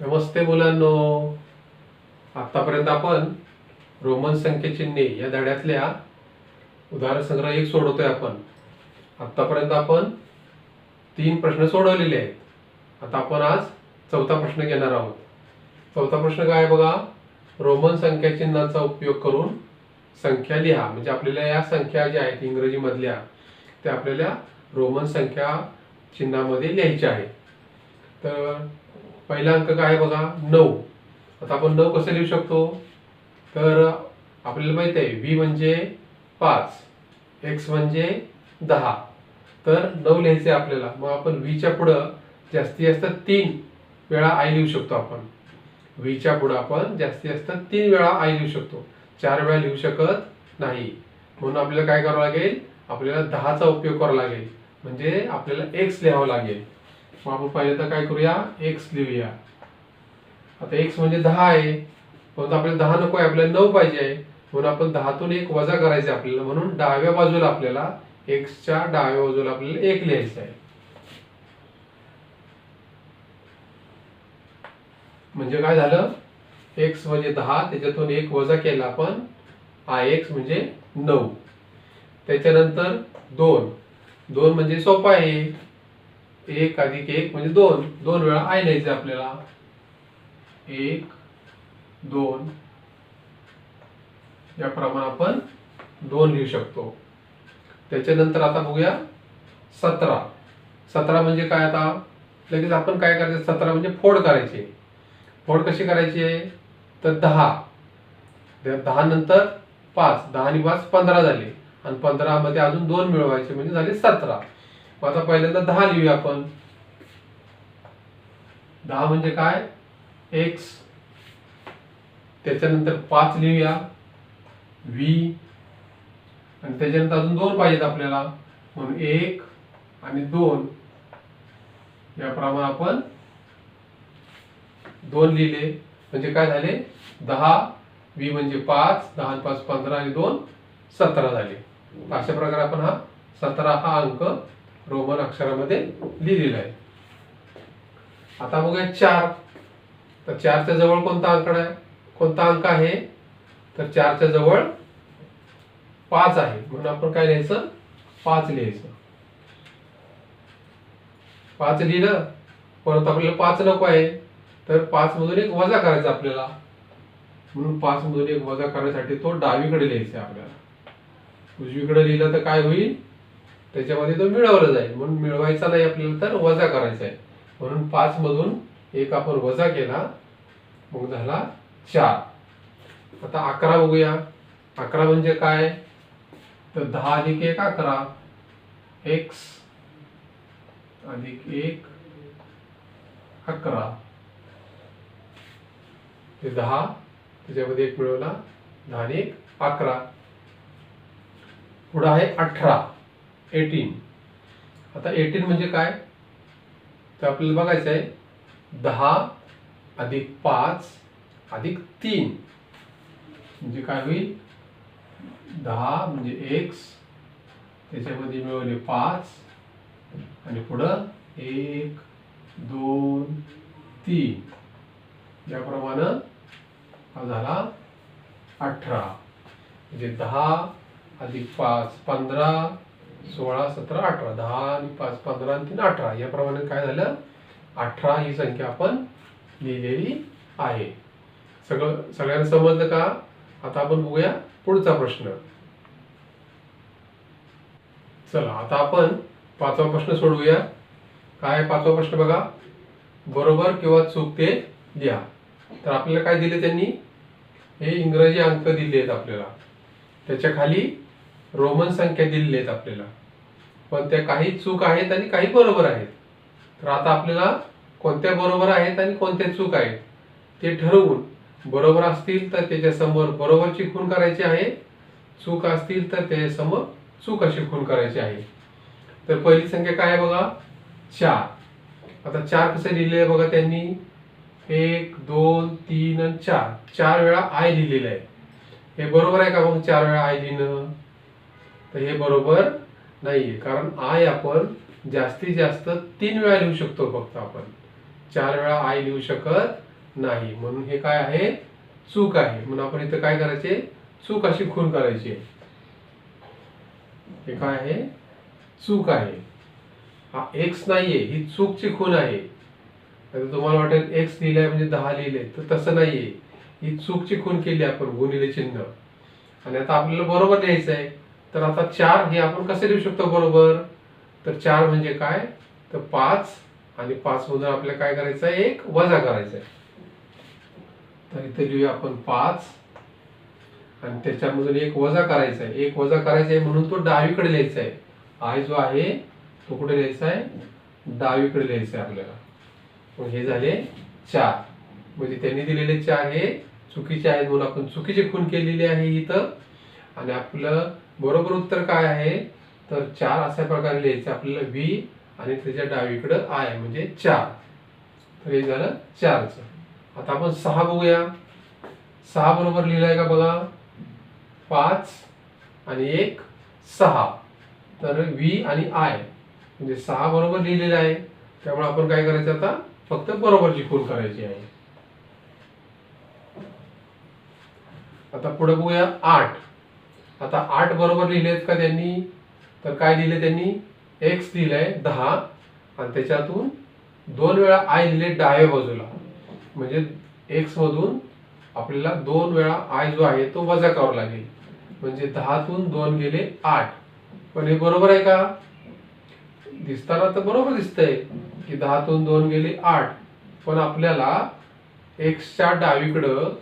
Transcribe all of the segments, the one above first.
नमस्ते मुलांनो. आतापर्यंत आपण रोमन संख्यचिन्हे या धड्यातल्या उदाहरण संग्रह एक सोडवतोय आपण. आतापर्यंत आपण तीन प्रश्न सोडवलेले आहेत. आता आपण आज चौथा प्रश्न घेणार आहोत. चौथा प्रश्न काय बघा? रोमन संख्याचिन्हाचा उपयोग करून संख्या लिहा. म्हणजे आपल्याला या संख्या ज्या आहेत इंग्रजीमधल्या ते आपल्याला रोमन संख्या चिन्हामध्ये लिहायचे आहे. तर पहिला अंक काय आहे बघा? नऊ. आता आपण नऊ कसं लिहू शकतो? तर आपल्याला माहीत आहे व्ही म्हणजे पाच एक्स म्हणजे दहा. तर नऊ लिहायचे आहे आपल्याला. मग आपण व्हीच्या पुढं जास्तीत जास्त तीन वेळा आय लिहू शकतो आपण. व्हीच्या पुढं आपण जास्तीत जास्त तीन वेळा आय लिहू शकतो. चार वेळा लिहू शकत नाही. म्हणून आपल्याला काय करावं लागेल? आपल्याला दहाचा उपयोग करावा लागेल. म्हणजे आपल्याला एक्स लिहावं लागेल. मग आपण तर काय करूया? एक्स लिहूया. आता एक्स म्हणजे दहा आहे. परंतु आपल्याला दहा नको आहे. आपल्याला नऊ पाहिजे आहे. म्हणून आपण दहातून एक वजा करायचे आपल्याला. म्हणून डाव्या बाजूला आपल्याला एक्सच्या डाव्या बाजूला आपल्याला एक लिहायचं आहे. म्हणजे काय झालं? एक्स म्हणजे दहा. त्याच्यातून एक वजा केला आपण. हा एक्स म्हणजे नऊ. त्याच्यानंतर दोन. दोन म्हणजे सोपा आहे. एक अधिक एक म्हणजे दोन. दोन वेळा आय लिहायचं आपल्याला. एक दोन. याप्रमाणे आपण दोन लिहू शकतो. त्याच्यानंतर आता बघूया सतरा. सतरा म्हणजे काय आता? लगेच आपण काय करायचं? सतरा म्हणजे फोड करायचे. फोड कशी करायची? आहे तर दहा. त्या दहा नंतर पाच. दहा आणि पाच पंधरा झाले. आणि पंधरा मध्ये अजून दोन मिळवायचे म्हणजे झाले सतरा. मग आता पहिल्यांदा दहा लिहूया आपण. दहा म्हणजे काय? एक्स त्याच्यानंतर पाच लिहूया. व्ही आणि त्याच्यानंतर अजून दोन पाहिजेत आपल्याला. म्हणून एक आणि दोन. याप्रमाणे आपण दोन लिहिले. म्हणजे काय झाले? दहा. वी म्हणजे पाच. दहा आणि पाच पंधरा आणि दोन सतरा झाले. अशा प्रकारे आपण हा सतरा हा अंक रोमन अक्षरामध्ये लिहिलेला आहे. आता बघूया चार. तर चारच्या जवळ कोणता आकडा आहे कोणता अंक आहे? तर चारच्या जवळ पाच आहे. म्हणून आपण काय लिहायचं? पाच लिहायचं. पाच लिहिलं परत आपल्याला पाच नको आहे. तर पाच मधून एक वजा करायचा आपल्याला. म्हणून पाच मधून एक वजा करण्यासाठी तो डावीकडे लिहायचा आपल्याला. उजवीकडे लिहिलं तर काय होईल? त्याच्यामध्ये तो मिळवला जाईल. म्हणून मिळवायचा नाही आपल्याला तर वजा करायचा आहे. म्हणून पाच मधून एक आपण वजा केला मग झाला चार. आता अकरा बघूया. अकरा म्हणजे काय? तर दहा अधिक एक अकरा. एक्स अधिक एक अकरा. ते दहा. त्याच्यामध्ये एक मिळवला. दहा आणि एक अकरा. पुढं आहे अठरा एटीन आता एटीन म्हणजे काय? तर आपल्याला बघायचं आहे दहा अधिक पाच अधिक तीन. म्हणजे काय होईल? दहा म्हणजे एक्स त्याच्यामध्ये मिळवले पाच. आणि पुढं एक दोन तीन. याप्रमाणे हा झाला अठरा. म्हणजे दहा अधिक पाच पंधरा सोळा सतरा अठरा. दहा आणि पाच पंधरा आणि तीन अठरा. याप्रमाणे काय झालं? अठरा ही संख्या आपण लिहिलेली आहे. सगळं सगळ्यांना समजलं का? आता आपण बघूया पुढचा प्रश्न. चला आता आपण पाचवा प्रश्न सोडवूया. काय पाचवा प्रश्न बघा? बरोबर किंवा चूक ते लिहा. तर आपल्याला काय दिले त्यांनी? हे इंग्रजी अंक दिले आहेत आपल्याला. त्याच्याखाली रोमन संख्या दिलेल्या आहेत आपल्याला. पण त्या काही चूक आहेत आणि काही बरोबर आहेत. तर आता आपल्याला कोणत्या बरोबर आहेत आणि कोणत्या चूक आहेत ते ठरवून बरोबर असतील तर त्याच्यासमोर बरोबरची खून करायची आहे. चूक असतील तर त्याच्यासमोर चूक अशी खून करायची आहे. तर पहिली संख्या काय आहे बघा? चार. आता चार कसं लिहिले आहे बघा त्यांनी? एक दोन तीन आणि चार. चार वेळा आय लिहिलेलं आहे. हे बरोबर आहे का मग चार वेळा आय लिहिणं? तर हे बरोबर नाहीये. कारण आय आपण जास्तीत जास्त तीन वेळा लिहू शकतो फक्त आपण. चार वेळा आय लिहू शकत नाही. म्हणून हे काय आहे? चूक आहे. म्हणून आपण इथं काय करायचे? चूक अशी खून करायची. आहे. हे काय आहे? चूक आहे. हा एक्स नाहीये. ही चूकची खून आहे. आता तुम्हाला वाटेल एक्स लिहिलंय म्हणजे दहा लिहिले. तर तसं नाहीये. ही चूकची खून केली आपण गुणिले चिन्ह. आणि आता आपल्याला बरोबर लिहायचं आहे तर आता चार हे आपण कसे लिहू शकतो बरोबर? तर चार म्हणजे काय? तर पाच आणि पाच मधून आपल्याला काय करायचं आहे? एक वजा करायचा आहे. तर इथे लिहूया आपण पाच आणि त्याच्यामधून एक वजा करायचा आहे. एक वजा करायचा आहे म्हणून तो डावीकडे लिहायचा आहे. आय जो आहे तो कुठे लिहायचा आहे? डावीकडे लिहायचा आहे आपल्याला. मग हे झाले चार. म्हणजे त्यांनी दिलेले चार हे चुकीचे आहेत म्हणून आपण चुकीची खून केलेली आहे इथं. आणि आपलं बरोबर उत्तर काय आहे? तर चार अशा प्रकारे लिहायचं आपल्याला व्ही आणि त्याच्या डावीकडं आय म्हणजे चार. तर हे झालं चारचं. आता आपण सहा बघूया. सहा बरोबर लिहिलाय का बघा? पाच आणि एक सहा. तर व्ही आणि आय म्हणजे सहा बरोबर लिहिलेलं आहे. त्यामुळे आपण काय करायचं आता? फक्त बरोबरची खून करायची आहे. आता पुढे बघूया आठ. आता आठ बरोबर लिहिलेत का त्यांनी? तर काय लिहिले त्यांनी? एक्स लिहिलंय दहा आणि त्याच्यातून दोन वेळा आय लिहिले डाव्या बाजूला. म्हणजे एक्स मधून आपल्याला दोन वेळा आय जो आहे तो वजा करावा लागेल. म्हणजे दहातून दोन गेले आठ. पण हे बरोबर आहे का? दिसताना तर बरोबर दिसतंय की दहातून दोन गेले आठ. पण आपल्याला एक्सच्या डावीकडं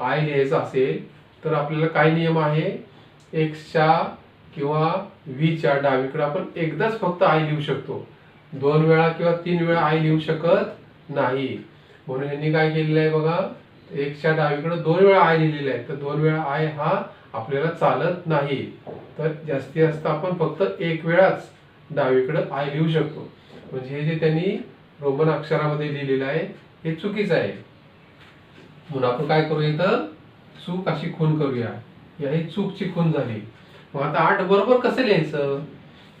आय लिहायचं असेल तर आपल्याला काय नियम आहे? एक्सच्या किंवा व्हीच्या डावीकडे आपण एकदाच फक्त आय लिहू शकतो. दोन वेळा किंवा तीन वेळा आय लिहू शकत नाही. म्हणून यांनी काय केलेलं आहे बघा एकच्या डावीकडे दोन वेळा आय लिहिलेला आहे. तर दोन वेळा आय हा आपल्याला चालत नाही. तर जास्ती जास्त आपण फक्त एक वेळाच डावीकडे आय लिहू शकतो. म्हणजे हे जे त्यांनी रोमन अक्षरामध्ये लिहिलेलं आहे हे चुकीचं आहे. म्हणून आपण काय करू इथं? चूक अशी खून करूया. या ही चूक चिकून झाली. मग आता आठ बरोबर कसं लिहायचं?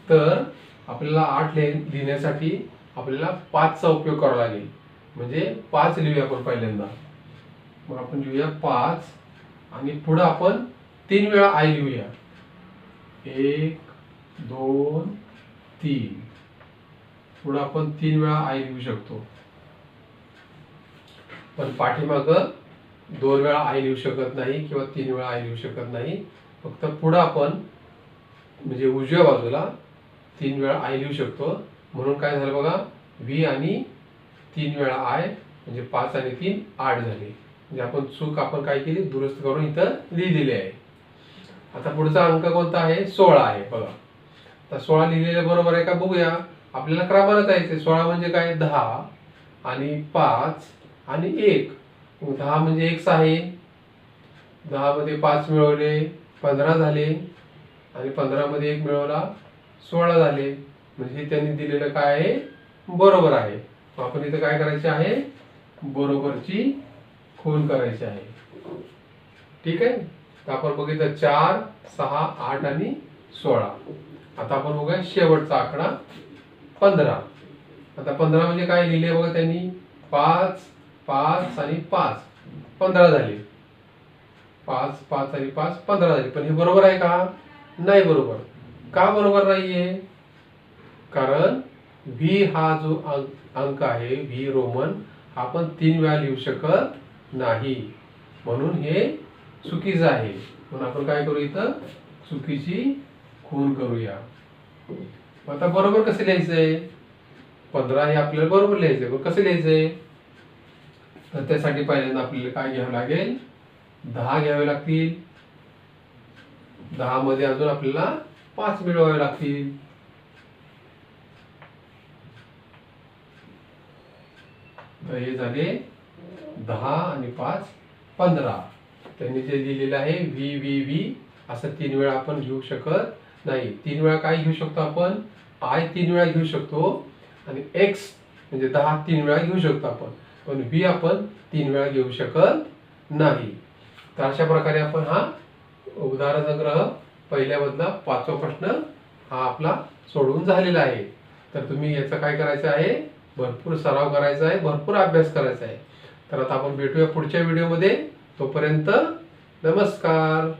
तर आपल्याला आठ लिहिण्यासाठी आपल्याला पाचचा उपयोग करावा लागेल. म्हणजे पाच लिहूया आपण पहिल्यांदा. मग आपण लिहूया पाच आणि पुढं आपण तीन वेळा आय लिहूया. एक दोन तीन. पुढं आपण तीन वेळा आय लिहू शकतो. पण पाठीमागं दोन वेळा आय लिहू शकत नाही किंवा तीन वेळा आय लिहू शकत नाही. फक्त पुढं आपण म्हणजे उजव्या बाजूला तीन वेळा आय लिहू शकतो. म्हणून काय झालं बघा व्ही आणि तीन वेळा आय म्हणजे पाच आणि तीन आठ झाले. म्हणजे आपण चूक आपण काय केली? दुरुस्त करून इथं लिहिलेली आहे. आता पुढचा अंक कोणता आहे? सोळा आहे बघा. आता सोळा लिहिलेलं बरोबर आहे का? बघूया. आपल्याला क्रमानं जायचं सोळा म्हणजे काय? दहा आणि पाच आणि एक. दहा म्हणजे एक आहे. दहामध्ये पाच मिळवले पंधरा झाले. आणि पंधरामध्ये एक मिळवला सोळा झाले. म्हणजे हे त्यांनी दिलेलं काय आहे? बरोबर आहे. आपण इथं काय करायचे आहे? बरोबरची खून करायची आहे. ठीक आहे? तर आपण बघितलं चार सहा आठ आणि सोळा. आता आपण बघूया शेवटचा आकडा पंधरा. आता पंधरा म्हणजे काय लिहिले बघा त्यांनी? पाच पाच आणि पाच. पंधरा झाले. पाच पाच आणि पाच पंधरा झाले. पण हे बरोबर आहे का? नाही बरोबर. का बरोबर नाहीये? कारण व्ही हा जो अंक अंक आहे व्ही रोमन आपण तीन वेळा लिहू शकत नाही. म्हणून हे चुकीचं आहे. म्हणून आपण काय करू इथं? चुकीची खून करूया. मग आता बरोबर कसं लिहायचंय पंधरा हे आपल्याला बरोबर लिहायचंय मग कसं लिहायचंय तर त्यासाठी पहिल्यांदा आपल्याला काय घ्यावं लागेल? दहा घ्यावे लागतील. दहा मध्ये अजून आपल्याला पाच मिळवावे लागतील. तर हे झाले दहा आणि पाच पंधरा. त्यांनी जे लिहिलेलं आहे व्ही व्ही व्ही असं तीन वेळा आपण घेऊ शकत नाही. तीन वेळा काय घेऊ शकतो आपण? आय तीन वेळा घेऊ शकतो आणि एक्स म्हणजे दहा तीन वेळा घेऊ शकतो आपण. पण व्ही आपण तीन वेळा घेऊ शकत नाही. तर अशा प्रकारे आपण हा उदाहरण संग्रह पहिल्यामधला पाचवा प्रश्न हा आपला सोडवून झालेला आहे. तर तुम्ही याचं काय करायचं आहे? भरपूर सराव करायचा आहे भरपूर अभ्यास करायचा आहे. तर आता आपण भेटूया पुढच्या व्हिडिओमध्ये. तोपर्यंत नमस्कार.